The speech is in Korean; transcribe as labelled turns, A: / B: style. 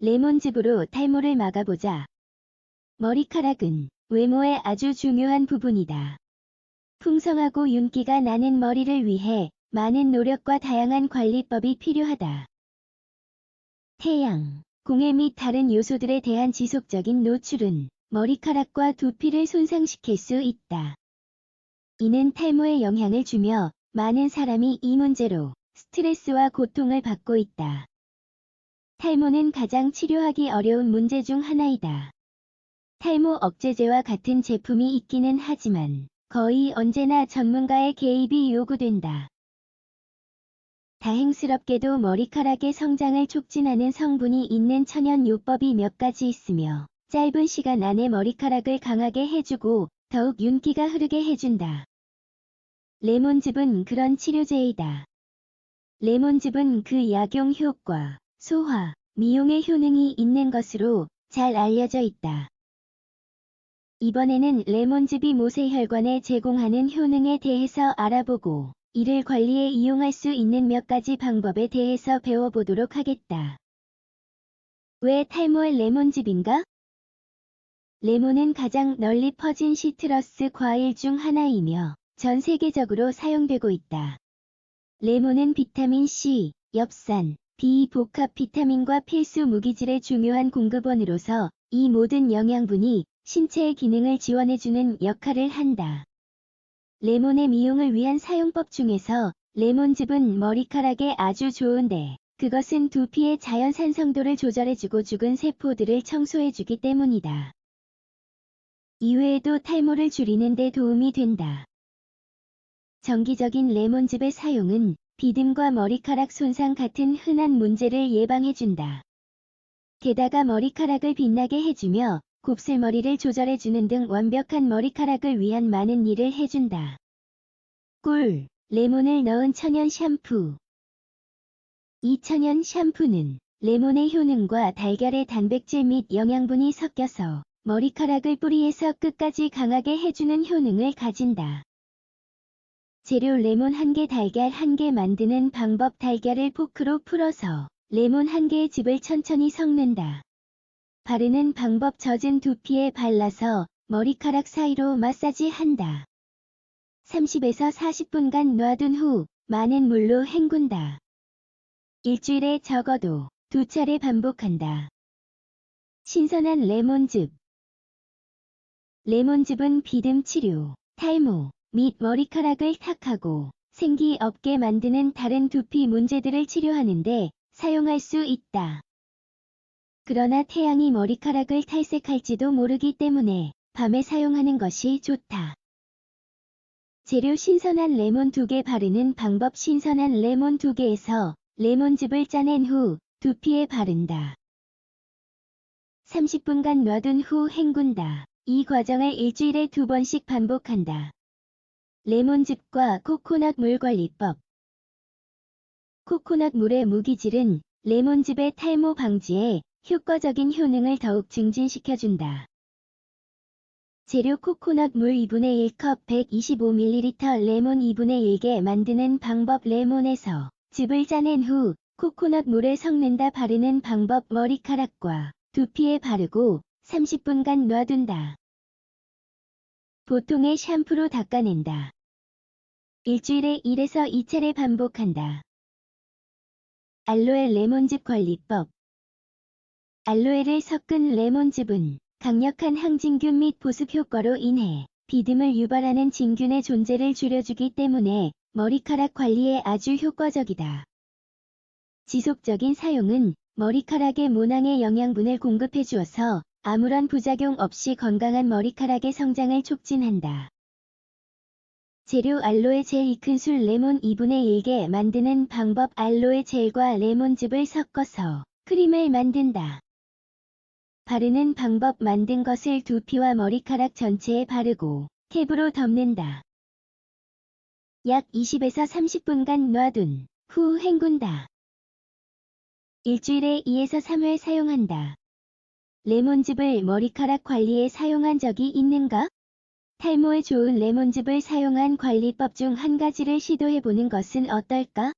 A: 레몬즙으로 탈모를 막아보자. 머리카락은 외모의 아주 중요한 부분이다. 풍성하고 윤기가 나는 머리를 위해 많은 노력과 다양한 관리법이 필요하다. 태양, 공해 및 다른 요소들에 대한 지속적인 노출은 머리카락과 두피를 손상시킬 수 있다. 이는 탈모에 영향을 주며 많은 사람이 이 문제로 스트레스와 고통을 받고 있다. 탈모는 가장 치료하기 어려운 문제 중 하나이다. 탈모 억제제와 같은 제품이 있기는 하지만 거의 언제나 전문가의 개입이 요구된다. 다행스럽게도 머리카락의 성장을 촉진하는 성분이 있는 천연요법이 몇 가지 있으며 짧은 시간 안에 머리카락을 강하게 해주고 더욱 윤기가 흐르게 해준다. 레몬즙은 그런 치료제이다. 레몬즙은 그 약용 효과, 소화, 미용의 효능이 있는 것으로 잘 알려져 있다. 이번에는 레몬즙이 모세혈관에 제공하는 효능에 대해서 알아보고 이를 관리에 이용할 수 있는 몇 가지 방법에 대해서 배워보도록 하겠다. 왜 탈모의 레몬즙인가? 레몬은 가장 널리 퍼진 시트러스 과일 중 하나이며 전 세계적으로 사용되고 있다. 레몬은 비타민 C, 엽산, B 복합 비타민과 필수 무기질의 중요한 공급원으로서 이 모든 영양분이 신체의 기능을 지원해주는 역할을 한다. 레몬의 미용을 위한 사용법 중에서 레몬즙은 머리카락에 아주 좋은데 그것은 두피의 자연 산성도를 조절해주고 죽은 세포들을 청소해주기 때문이다. 이외에도 탈모를 줄이는 데 도움이 된다. 정기적인 레몬즙의 사용은 비듬과 머리카락 손상 같은 흔한 문제를 예방해준다. 게다가 머리카락을 빛나게 해주며 곱슬머리를 조절해주는 등 완벽한 머리카락을 위한 많은 일을 해준다. 꿀, 레몬을 넣은 천연 샴푸 이 천연 샴푸는 레몬의 효능과 달걀의 단백질 및 영양분이 섞여서 머리카락을 뿌리에서 끝까지 강하게 해주는 효능을 가진다. 재료 레몬 1개 달걀 1개 만드는 방법 달걀을 포크로 풀어서 레몬 1개의 즙을 천천히 섞는다. 바르는 방법 젖은 두피에 발라서 머리카락 사이로 마사지 한다. 30에서 40분간 놔둔 후 많은 물로 헹군다. 일주일에 적어도 두 차례 반복한다. 신선한 레몬즙 레몬즙은 비듬 치료, 탈모 및 머리카락을 탁하고 생기 없게 만드는 다른 두피 문제들을 치료하는데 사용할 수 있다. 그러나 태양이 머리카락을 탈색할지도 모르기 때문에 밤에 사용하는 것이 좋다. 재료 신선한 레몬 2개 바르는 방법 신선한 레몬 2개에서 레몬즙을 짜낸 후 두피에 바른다. 30분간 놔둔 후 헹군다. 이 과정을 일주일에 두 번씩 반복한다. 레몬즙과 코코넛 물 관리법 코코넛 물의 무기질은 레몬즙의 탈모 방지에 효과적인 효능을 더욱 증진시켜준다. 재료 코코넛 물 2분의 1컵 125ml 레몬 2분의 1개 만드는 방법 레몬에서 즙을 짜낸 후 코코넛 물에 섞는다 바르는 방법 머리카락과 두피에 바르고 30분간 놔둔다. 보통의 샴푸로 닦아낸다. 일주일에 1에서 2차례 반복한다. 알로에 레몬즙 관리법 알로에를 섞은 레몬즙은 강력한 항진균 및 보습 효과로 인해 비듬을 유발하는 진균의 존재를 줄여주기 때문에 머리카락 관리에 아주 효과적이다. 지속적인 사용은 머리카락의 모낭에 영양분을 공급해 주어서 아무런 부작용 없이 건강한 머리카락의 성장을 촉진한다. 재료 알로에 젤 이큰술 레몬 2분의 1개 만드는 방법 알로에 젤과 레몬즙을 섞어서 크림을 만든다. 바르는 방법 만든 것을 두피와 머리카락 전체에 바르고 캡으로 덮는다. 약 20에서 30분간 놔둔 후 헹군다. 일주일에 2에서 3회 사용한다. 레몬즙을 머리카락 관리에 사용한 적이 있는가? 탈모에 좋은 레몬즙을 사용한 관리법 중 한 가지를 시도해보는 것은 어떨까?